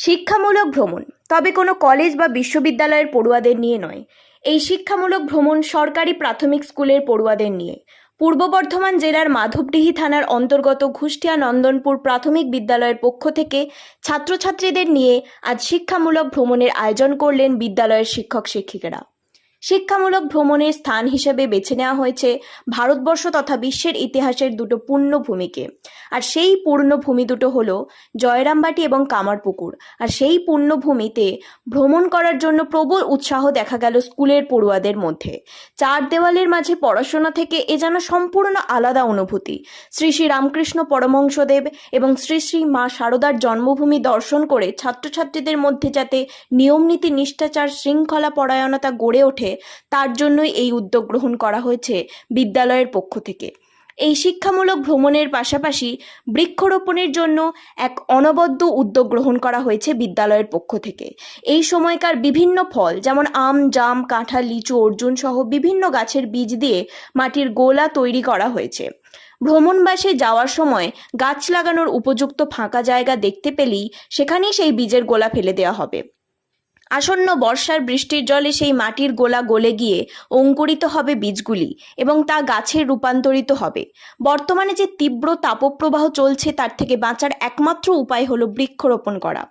শিক্ষামূলক ভ্রমণ। তবে কোনো কলেজ বা বিশ্ববিদ্যালয়ের পড়ুয়াদের নিয়ে নয়। এই শিক্ষামূলক ভ্রমণ সরকারি প্রাথমিক স্কুলের পড়ুয়াদের নিয়ে। পূর্ব বর্ধমান জেলার মাধবডিহি থানার অন্তর্গত ঘুষ্টিয়া নন্দনপুর প্রাথমিক বিদ্যালয়ের পক্ষ থেকে ছাত্রছাত্রীদের নিয়ে আজ শিক্ষামূলক ভ্রমণের আয়োজন করলেন বিদ্যালয়ের শিক্ষক শিক্ষিকারা শিক্ষামূলক ভ্রমণের স্থান হিসেবে বেছে নেওয়া হয়েছে ভারতবর্ষ তথা বিশ্বের ইতিহাসের দুটো পূর্ণভূমিকে আর সেই পূর্ণভূমি দুটো হলো জয়রামবাটি এবং কামারপুকুর। আর সেই পূর্ণভূমিতে ভ্রমণ করার জন্য প্রবল উৎসাহ দেখা গেল স্কুলের পড়ুয়াদের মধ্যে। চার দেওয়ালের মাঝে পড়াশোনা থেকে এ যেন সম্পূর্ণ আলাদা অনুভূতি। শ্রী শ্রী রামকৃষ্ণ পরমহংসদেব এবং শ্রী শ্রী মা শারদার জন্মভূমি দর্শন করে ছাত্রছাত্রীদের মধ্যে যাতে নিয়মনীতি নিষ্ঠাচার শৃঙ্খলা পরায়ণতা গড়ে ওঠে তার জন্যই এই উদ্যোগ গ্রহণ করা হয়েছে বিদ্যালয়ের পক্ষ থেকে। এই শিক্ষামূলক ভ্রমণের পাশাপাশি বৃক্ষরোপণের জন্য এক অনবদ্য উদ্যোগ গ্রহণ করা হয়েছে বিদ্যালয়ের পক্ষ থেকে। এই সময়কার বিভিন্ন ফল, যেমন আম, জাম, কাঁঠাল, লিচু, অর্জুন সহ বিভিন্ন গাছের বীজ দিয়ে মাটির গোলা তৈরি করা হয়েছে। ভ্রমণবাসে যাওয়ার সময় গাছ লাগানোর উপযুক্ত ফাঁকা জায়গা দেখতে পেলেই সেখানেই সেই বীজের গোলা ফেলে দেওয়া হবে। আসন্ন বর্ষার বৃষ্টির জলে সেই মাটির গোলা গলে গিয়ে অঙ্কুরিত হবে বীজগুলি এবং তা গাছে রূপান্তরিত হবে। বর্তমানে যে তীব্র তাপপ্রবাহ চলছে তার থেকে বাঁচার একমাত্র উপায় হলো বৃক্ষরোপণ করা।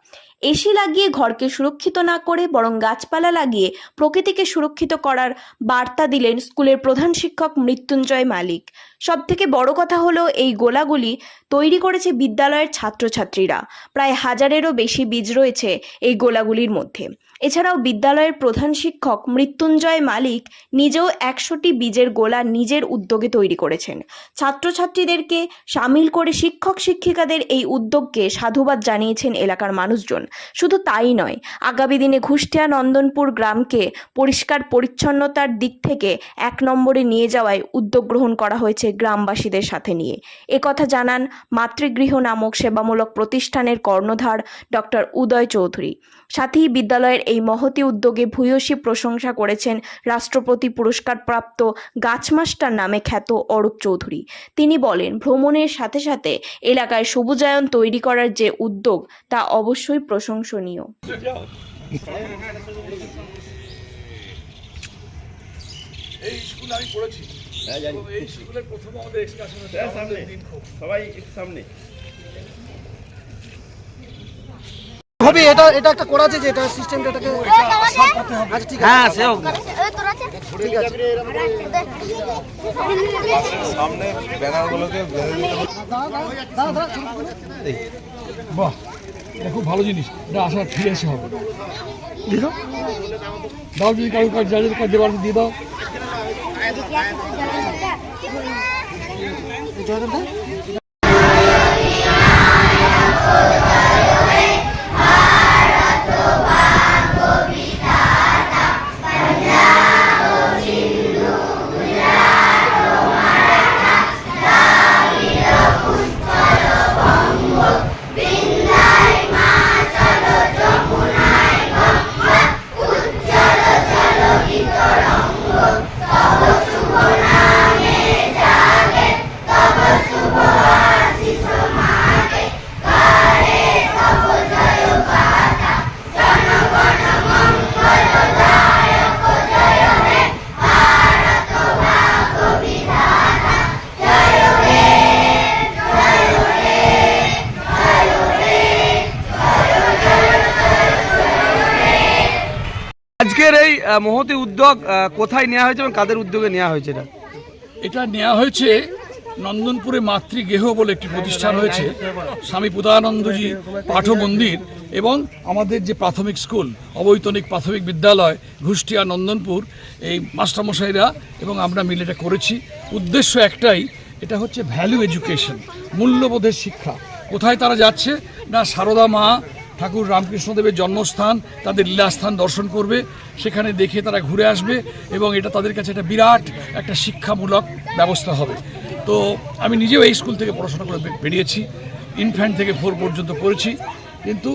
এসি লাগিয়ে ঘরকে সুরক্ষিত না করে, বরং গাছপালা লাগিয়ে প্রকৃতিকে সুরক্ষিত করার বার্তা দিলেন স্কুলের প্রধান শিক্ষক মৃত্যুঞ্জয় মালিক। সব থেকে বড় কথা হলো, এই গোলাগুলি তৈরি করেছে বিদ্যালয়ের ছাত্রছাত্রীরা। প্রায় হাজারেরও বেশি বীজ রয়েছে এই গোলাগুলির মধ্যে। এছাড়াও বিদ্যালয়ের প্রধান শিক্ষক মৃত্যুঞ্জয় মালিক নিজেও একশোটি বীজের গোলা নিজের উদ্যোগে তৈরি করেছেন। ছাত্রছাত্রীদেরকে সামিল করে শিক্ষক শিক্ষিকাদের এই উদ্যোগকে সাধুবাদ জানিয়েছেন এলাকার মানুষজন। শুধু তাই নয়, আগামী দিনে ঘুষ্টিয়া নন্দনপুর গ্রামকে পরিষ্কার পরিচ্ছন্নতার দিক থেকে এক নম্বরে নিয়ে যাওয়ায় উদ্যোগ গ্রহণ করা হয়েছে গ্রামবাসীদের সাথে নিয়ে। একথা জানান মাতৃগৃহ নামক সেবামূলক প্রতিষ্ঠানের কর্ণধার ডক্টর উদয় চৌধুরী। সাথেই বিদ্যালয়ের এই মহতি উদ্যোগে ভূয়সী প্রশংসা করেছেন রাষ্ট্রপতি পুরস্কারপ্রাপ্ত গাছমাস্টার নামে খ্যাত অরূপ চৌধুরী। তিনি বলেন ভ্রমণের সাথে সাথে এলাকায় সবুজায়ন তৈরি করার যে উদ্যোগ তা অবশ্যই প্রশংসনীয়। এই স্কুলে আমি পড়েছি। হ্যাঁ, এই স্কুলের প্রথম আমাদের এক্সকারশন হচ্ছে হ্যাঁ, সবাই সামনে। হবে এটা এটা একটা করা আছে যে এটা সিস্টেমটা এটাকে আচ্ছা ঠিক আছে। হ্যাঁ সেও। ঠিক আছে? সামনে ব্যানারগুলোকে। বাহ এটা খুব ভালো জিনিস। এটা আসার ফিরে এসে হবে। দাও। যদি কারও কাজ যাদের কাজ দেওয়ার দিয়ে দাও। জয়দেবদা? আজকের এই মহতি উদ্যোগ কোথায় নেওয়া হয়েছে এবং কাদের উদ্যোগে নেওয়া হয়েছে এটা? এটা নেওয়া হয়েছে নন্দনপুরে মাতৃগেহ বলে একটি প্রতিষ্ঠান হয়েছে, স্বামী পুদানন্দজি পাঠ মন্দির এবং আমাদের যে প্রাথমিক স্কুল, অবৈতনিক প্রাথমিক বিদ্যালয়, ঘুষ্টিয়া নন্দনপুর, এই মাস্টারমশাইরা এবং আমরা মিলে এটা করেছি। উদ্দেশ্য একটাই, এটা হচ্ছে ভ্যালু এডুকেশন মূল্যবোধের শিক্ষা। কোথায় তারা যাচ্ছে? না, সারদা মা ঠাকুর রামকৃষ্ণদেবের জন্মস্থান, তাদের লীলাস্থান দর্শন করবে, সেখানে দেখে তারা ঘুরে আসবে এবং এটা তাদের কাছে একটা বিরাট একটা শিক্ষামূলক ব্যবস্থা হবে। তো আমি নিজেও এই স্কুল থেকে পড়াশোনা করে বেরিয়েছি ইনফ্যান্ট থেকে ফোর পর্যন্ত পড়েছি, কিন্তু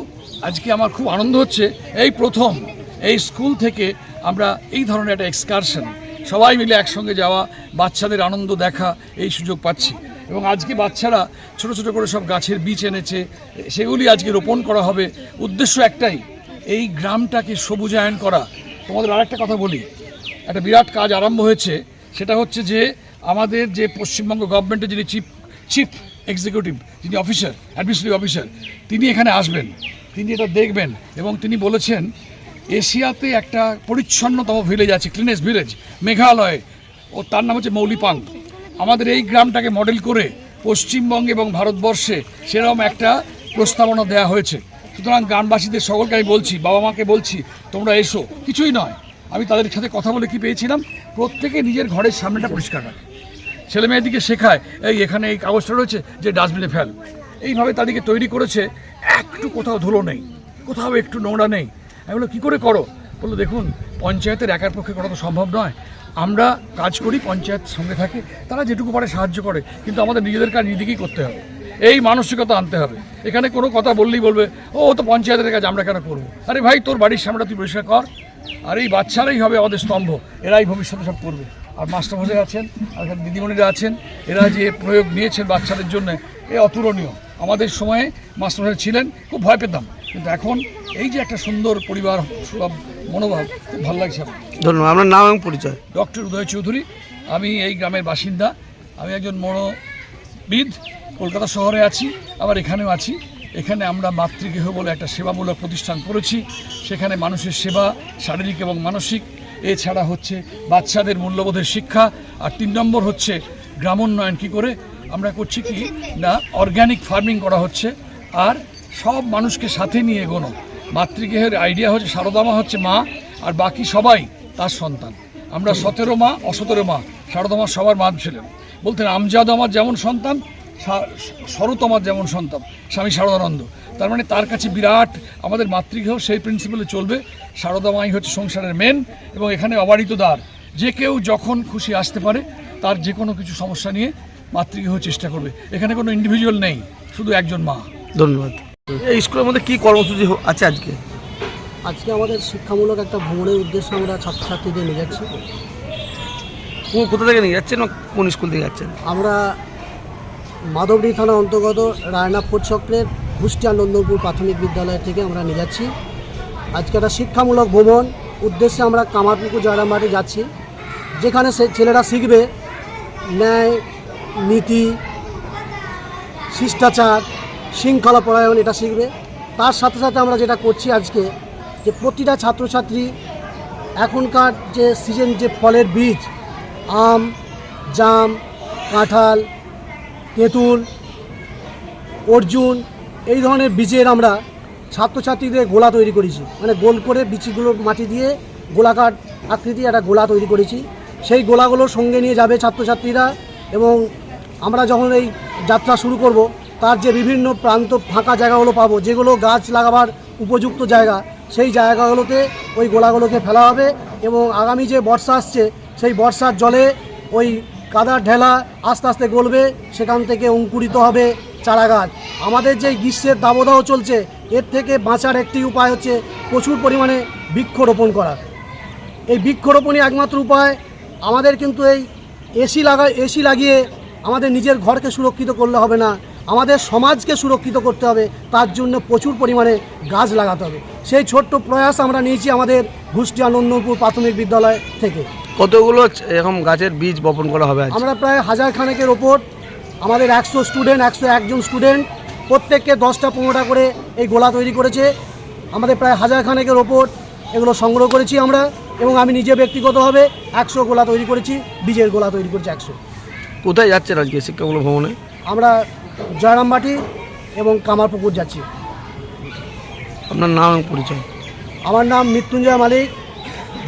আজকে আমার খুব আনন্দ হচ্ছে, এই প্রথম এই স্কুল থেকে আমরা এই ধরনের একটা এক্সকারশন সবাই মিলে একসঙ্গে যাওয়া, বাচ্চাদের আনন্দ দেখা, এই সুযোগ পাচ্ছি। এবং আজকে বাচ্চারা ছোট ছোট করে সব গাছের বীজ এনেছে, সেগুলি আজকে রোপণ করা হবে। উদ্দেশ্য একটাই, এই গ্রামটাকে সবুজায়ন করা। তোমাদের আরেকটা কথা বলি, একটা বিরাট কাজ আরম্ভ হয়েছে, সেটা হচ্ছে যে আমাদের যে পশ্চিমবঙ্গ গভর্নমেন্টের যিনি চিফ চিফ এক্সিকিউটিভ যিনি অফিসার অ্যাডমিনিস্ট্রেটিভ অফিসার তিনি এখানে আসবেন। তিনি এটা দেখবেন এবং তিনি বলেছেন, এশিয়াতে একটা পরিচ্ছন্নতম ভিলেজ আছে ক্লিনেস্ট ভিলেজ মেঘালয়, ও তার নাম হচ্ছে মৌলিপাং। আমাদের এই গ্রামটাকে মডেল করে পশ্চিমবঙ্গে এবং ভারতবর্ষে সেরকম একটা প্রস্তাবনা দেওয়া হয়েছে। সুতরাং গ্রামবাসীদের সকলকে আমি বলছি, বাবা মাকে বলছি, তোমরা এসো। কিছুই নয়। আমি তাদের সাথে কথা বলে কি পেয়েছিলাম? প্রত্যেকে নিজের ঘরের সামনেটা পরিষ্কার রাখে। ছেলে মেয়েদিকে শেখায়, এই এখানে এই কাগজটা রয়েছে যে ডাস্টবিনে ফেল। এইভাবে তাদেরকে তৈরি করেছে, একটু কোথাও ধুলো নেই, কোথাও একটু নোংরা নেই। আমি বলল কী করে করো? বলল, দেখুন, পঞ্চায়েতের একার পক্ষে করা তো সম্ভব নয়। আমরা কাজ করি, পঞ্চায়েত সঙ্গে থাকে, তারা যেটুকু পারে সাহায্য করে, কিন্তু আমাদের নিজেদের কাজ নিজেদেরই করতে হবে। এই মানসিকতা আনতে হবে। এখানে কোনো কথা বললেই বলবে, ও ও তো পঞ্চায়েতের কাজ, আমরা কেন করব? আরে ভাই, তোর বাড়ির সামনে তুই পরিষ্কার কর। আর এই বাচ্চারাই হবে আমাদের স্তম্ভ, এরাই ভবিষ্যতে সব করবে। আর মাস্টারমশাই আছেন, আর এখানে দিদিমণিরা আছেন, এরা যে প্রয়োগ নিয়েছেন বাচ্চাদের জন্য, এ অতুলনীয়। আমাদের সময়ে মাস্টারমশাই ছিলেন, খুব ভয় পেতাম। কিন্তু এখন এই যে একটা সুন্দর পরিবার সুলভ মনোভাব খুব ভালো লাগছে আমার। ধন্যবাদ আপনার নাম এবং পরিচয়। ডক্টর উদয় চৌধুরী আমি এই গ্রামের বাসিন্দা। আমি একজন মনোবিদ কলকাতা শহরে আছি আবার এখানেও আছি। এখানে আমরা মাতৃগৃহ বলে একটা সেবামূলক প্রতিষ্ঠান করেছি। সেখানে মানুষের সেবা শারীরিক এবং মানসিক। এছাড়া হচ্ছে বাচ্চাদের মূল্যবোধের শিক্ষা। আর তিন নম্বর হচ্ছে গ্রামোন্নয়ন কী করে? আমরা করছি কি? না অর্গ্যানিক ফার্মিং করা হচ্ছে। আর সব মানুষকে সাথে নিয়ে এগোনো। মাতৃগৃহের আইডিয়া হচ্ছে সারদামা হচ্ছে মা, আর বাকি সবাই তার সন্তান। আমরা সতেরো মা, অসতেরো মা সারদামা সবার মা ছিলেন বলতেন, আমজাদ আমার যেমন সন্তান আমার যেমন সন্তান, স্বামী শারদানন্দ তার মানে তার কাছে বিরাট আমাদের মাতৃগৃহ, সেই প্রিন্সিপালে চলবে। সারদামাই হচ্ছে সংসারের মেন এবং এখানে অবারিত দ্বার। যে কেউ যখন খুশি আসতে পারে, তার যে কোনো কিছু সমস্যা নিয়ে মাতৃগৃহ চেষ্টা করবে। এখানে কোনো ইন্ডিভিজুয়াল নেই, শুধু একজন মা। ধন্যবাদ। এই স্কুলের মধ্যে কি কর্মসূচি আছে আজকে? আজকে আমাদের শিক্ষামূলক একটা ভ্রমণের উদ্দেশ্যে আমরা ছাত্রছাত্রীদের নিয়ে যাচ্ছি। কোথা থেকে নিয়ে যাচ্ছেন কোন স্কুল থেকে যাচ্ছেন? আমরা মাধবডি থানার অন্তর্গত রায়না ফোর্ট চক্রের ঘুষ্টিয়া নন্দনপুর প্রাথমিক বিদ্যালয় থেকে আমরা নিয়ে যাচ্ছি। আজকে একটা শিক্ষামূলক ভ্রমণ উদ্দেশ্যে আমরা কামারপুকুর জয়রামবাটি যাচ্ছি। যেখানে সে ছেলেরা শিখবে ন্যায় নীতি শিষ্টাচার শৃঙ্খলা পরায়ণ, এটা শিখবে। তার সাথে সাথে আমরা যেটা করছি আজকে, যে প্রতিটা ছাত্রছাত্রী এখনকার যে সিজন যে ফলের বীজ, আম, জাম, কাঁঠাল, তেঁতুল, অর্জুন, এই ধরনের বীজের আমরা ছাত্রছাত্রীদের গোলা তৈরি করেছি। মানে গোল করে বিচিগুলো মাটি দিয়ে গোলাকার আকৃতি একটা গোলা তৈরি করেছি। সেই গোলাগুলো সঙ্গে নিয়ে যাবে ছাত্রছাত্রীরা এবং আমরা যখন এই যাত্রা শুরু করব তার যে বিভিন্ন প্রান্ত ফাঁকা জায়গাগুলো পাবো, যেগুলো গাছ লাগাবার উপযুক্ত জায়গা, সেই জায়গাগুলোতে ওই গোলাগুলোকে ফেলা হবে এবং আগামী যে বর্ষা আসছে, সেই বর্ষার জলে ওই কাদার ঢেলা আস্তে আস্তে গলবে, সেখান থেকে অঙ্কুরিত হবে চারা গাছ আমাদের যে গ্রীষ্মের দাবদাহ চলছে, এর থেকে বাঁচার একটি উপায় হচ্ছে প্রচুর পরিমাণে বৃক্ষরোপণ করা। এই বৃক্ষরোপণই একমাত্র উপায়। আমাদের কিন্তু এই এসি লাগা, এসি লাগিয়ে আমাদের নিজের ঘরকে সুরক্ষিত করলে হবে না। আমাদের সমাজকে সুরক্ষিত করতে হবে তার জন্য প্রচুর পরিমাণে গাছ লাগাতে হবে। সেই ছোট্ট প্রয়াস আমরা নিয়েছি আমাদের ঘুষ্টিয়া নন্দনপুর প্রাথমিক বিদ্যালয় থেকে। কতগুলো এরকম গাছের বীজ বপন করা হবে আমরা প্রায় হাজার খানেকের ওপর আমাদের একশো স্টুডেন্ট একশো একজন স্টুডেন্ট প্রত্যেককে দশটা পনেরোটা করে এই গোলা তৈরি করেছে। আমাদের প্রায় হাজার খানেকের ওপর এগুলো সংগ্রহ করেছি আমরা এবং আমি নিজে ব্যক্তিগতভাবে একশো গোলা তৈরি করেছি বীজের গোলা তৈরি করেছি একশো। কোথায় যাচ্ছেন আজকে শিক্ষামূলক ভ্রমণে আমরা জয়রামবাটি এবং কামারপুকুর যাচ্ছি। আপনার নাম পরিচয়? আমার নাম মৃত্যুঞ্জয় মালিক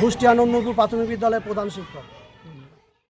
গুষ্টি আনন্দপুর প্রাথমিক বিদ্যালয়ের প্রধান শিক্ষক।